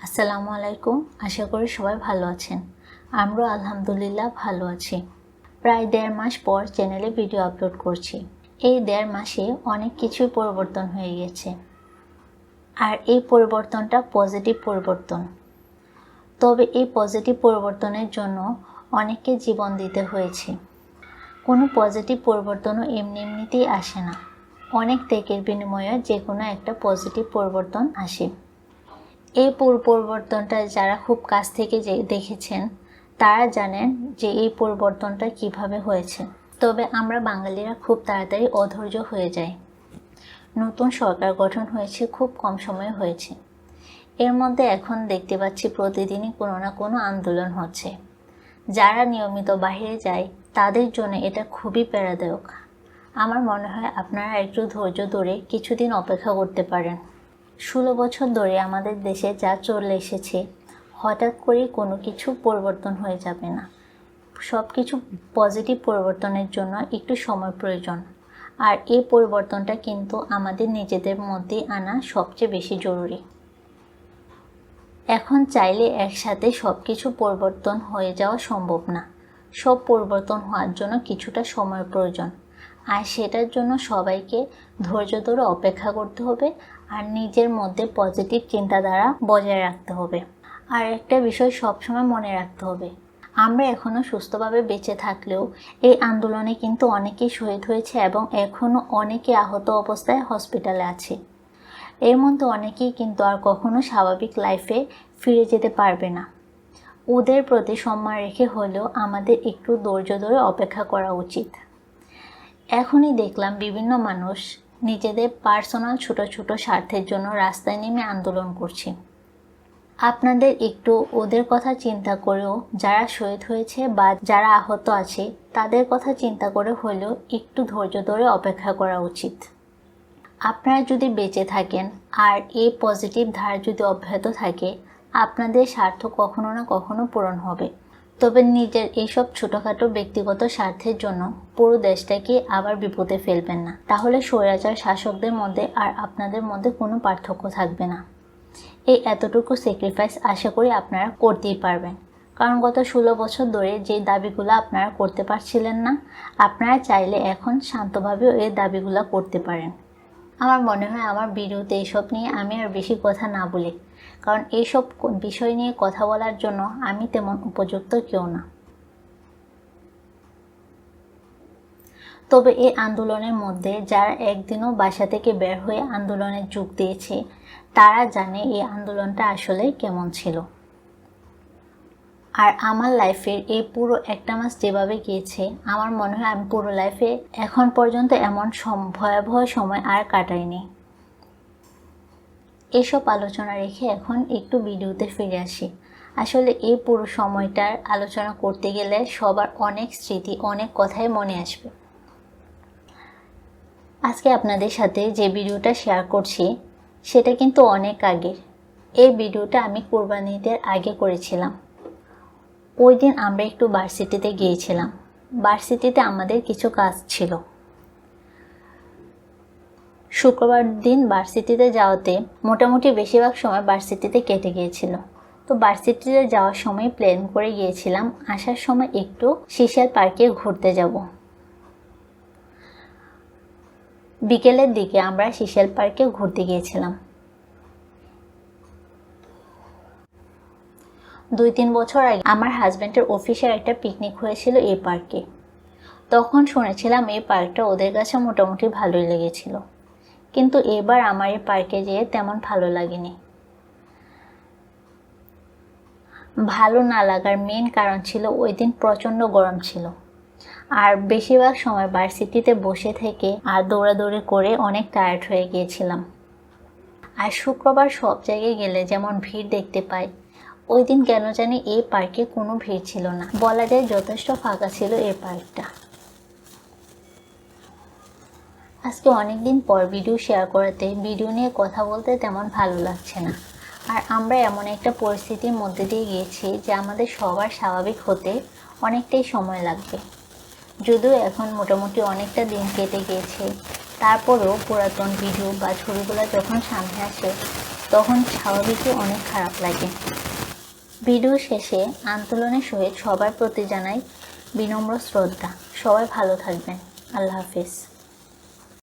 আসসালামু আলাইকুম। আশা করি সবাই ভালো আছেন। আমরাও আলহামদুলিল্লাহ ভালো আছি। প্রায় দেড় মাস পর চ্যানেলে ভিডিও আপলোড করছি। এই দেড় মাসে অনেক কিছুই পরিবর্তন হয়ে গেছে। আর এই পরিবর্তনটা পজিটিভ পরিবর্তন। তবে এই পজিটিভ পরিবর্তনের জন্য অনেককে জীবন দিতে হয়েছে। কোনো পজিটিভ পরিবর্তনও এমনি এমনিতেই আসে না। অনেক ত্যাগের বিনিময়ে যে কোনো একটা পজিটিভ পরিবর্তন আসে। এই পুরো পরিবর্তনটা যারা খুব কাছ থেকে যে দেখেছেন, তারা জানেন যে এই পরিবর্তনটা কীভাবে হয়েছে। তবে আমরা বাঙালিরা খুব তাড়াতাড়ি অধৈর্য হয়ে যাই। নতুন সরকার গঠন হয়েছে, খুব কম সময়ে হয়েছে। এর মধ্যে এখন দেখতে পাচ্ছি প্রতিদিনই কোনো না কোনো আন্দোলন হচ্ছে। যারা নিয়মিত বাইরে যায়, তাদের জন্য এটা খুবই প্যারাদায়ক। আমার মনে হয় আপনারা একটু ধৈর্য ধরে কিছুদিন অপেক্ষা করতে পারেন। ষোলো বছর ধরে আমাদের দেশে যা চলে এসেছে, হঠাৎ করেই কোনো কিছু পরিবর্তন হয়ে যাবে না। সব কিছু পজিটিভ পরিবর্তনের জন্য একটু সময় প্রয়োজন। আর এই পরিবর্তনটা কিন্তু আমাদের নিজেদের মধ্যে আনা সবচেয়ে বেশি জরুরি। এখন চাইলে একসাথে সব কিছু পরিবর্তন হয়ে যাওয়া সম্ভব না। সব পরিবর্তন হওয়ার জন্য কিছুটা সময় প্রয়োজন। আর সেটার জন্য সবাইকে ধৈর্য ধরে অপেক্ষা করতে হবে আর নিজের মধ্যে পজিটিভ চিন্তাধারা বজায় রাখতে হবে। আর একটা বিষয় সবসময় মনে রাখতে হবে, আমরা এখনও সুস্থভাবে বেঁচে থাকলেও এই আন্দোলনে কিন্তু অনেকেই শহীদ হয়েছে এবং এখনও অনেকে আহত অবস্থায় হসপিটালে আছে। এর মধ্যে অনেকেই কিন্তু আর কখনো স্বাভাবিক লাইফে ফিরে যেতে পারবে না। ওদের প্রতি সম্মান রেখে হলেও আমাদের একটু ধৈর্য ধরে অপেক্ষা করা উচিত। এখনই দেখলাম বিভিন্ন মানুষ নিজেদের পার্সোনাল ছোট ছোট স্বার্থের জন্য রাস্তায় নেমে আন্দোলন করছে। আপনাদের একটু ওদের কথা চিন্তা করেও যারা শহীদ হয়েছে বা যারা আহত আছে, তাদের কথা চিন্তা করে হলেও একটু ধৈর্য ধরে অপেক্ষা করা উচিত। আপনারা যদি বেঁচে থাকেন আর এই পজিটিভ ধারা যদি অব্যাহত থাকে, আপনাদের স্বার্থ কখনো না কখনো পূরণ হবে। তবে নিজের এইসব ছোটোখাটো ব্যক্তিগত স্বার্থের জন্য পুরো দেশটাকে আবার বিপদে ফেলবেন না। তাহলে স্বৈরাচার শাসকদের মধ্যে আর আপনাদের মধ্যে কোনো পার্থক্য থাকবে না। এই এতটুকু স্যাক্রিফাইস আশা করি আপনারা করতেই পারবেন। কারণ গত ষোলো বছর ধরে যে দাবিগুলো আপনারা করতে পারছিলেন না, আপনারা চাইলে এখন শান্তভাবেও এই দাবিগুলো করতে পারেন। আমার মনে হয় আমার ভিডিওতে এইসব নিয়ে আমি আর বেশি কথা না বলি কারণ এইসব বিষয় নিয়ে কথা বলার জন্য আমি তেমন উপযুক্ত কেউ না। তবে এই আন্দোলনের মধ্যে যারা একদিনও বাসা থেকে বের হয়ে আন্দোলনে যোগ দিয়েছে, তারা জানে এই আন্দোলনটা আসলে কেমন ছিল। আর আমার লাইফের এই পুরো একটা মাস যেভাবে গিয়েছে, আমার মনে হয় আমি পুরো লাইফে এখন পর্যন্ত এমন ভয়াবহ সময় আর কাটাইনি। এসব আলোচনা রেখে এখন একটু ভিডিওতে ফিরে আসি। আসলে এই পুরো সময়টার আলোচনা করতে গেলে সবার অনেক স্মৃতি, অনেক কথাই মনে আসবে। আজকে আপনাদের সাথে যে ভিডিওটা শেয়ার করছি, সেটা কিন্তু অনেক আগের। এই ভিডিওটা আমি কোরবানিদের আগে করেছিলাম। ওই দিন আমরা একটু ভার্সিটিতে গিয়েছিলাম। ভার্সিটিতে আমাদের কিছু কাজ ছিল। শুক্রবার দিন ভার্সিটিতে যাওয়াতে মোটামুটি বেশিরভাগ সময় ভার্সিটিতে কেটে গিয়েছিল। তো ভার্সিটিতে যাওয়ার সময় প্ল্যান করে গিয়েছিলাম। আসার সময় একটু শিশার পার্কে ঘুরতে যাব। বিকেলের দিকে আমরা শিশেল পার্কে ঘুরতে গিয়েছিলাম। দুই তিন বছর আগে আমার হাজব্যান্ডের অফিসের একটা পিকনিক হয়েছিল এই পার্কে। তখন শুনেছিলাম এই পার্কটা ওদের কাছে মোটামুটি ভালোই লেগেছিল। কিন্তু এবার আমার এই পার্কে যেয়ে তেমন ভালো লাগেনি। ভালো না লাগার মেন কারণ ছিল ওই দিন প্রচণ্ড গরম ছিল। আর বেশিরভাগ সময় ভার্সিটিতে বসে থেকে আর দৌড়াদৌড়ি করে অনেক টায়ার্ড হয়ে গিয়েছিলাম। আর শুক্রবার সব জায়গায় গেলে যেমন ভিড় দেখতে পাই, ওই দিন কেন জানি এই পার্কে কোনো ভিড় ছিল না। বলা যায় যথেষ্ট ফাঁকা ছিল এই পার্কটা। আজকে অনেক দিন পর ভিডিও শেয়ার করাতে, ভিডিও নিয়ে কথা বলতে তেমন ভালো লাগছে না। আর আমরা এমন একটা পরিস্থিতির মধ্যে দিয়ে গিয়েছি যে আমাদের সবার স্বাভাবিক হতে অনেকটাই সময় লাগবে। যদিও এখন মোটামুটি অনেকটা দিন কেটে গিয়েছে, তারপরেও পুরাতন ভিডিও বা ছবিগুলো যখন সামনে আসে, তখন স্বাভাবিকই অনেক খারাপ লাগে। ভিডিও শেষে আন্দোলনের সহিত সবার প্রতি জানাই বিনম্র শ্রদ্ধা। সবাই ভালো থাকবেন। আল্লাহ হাফিজ।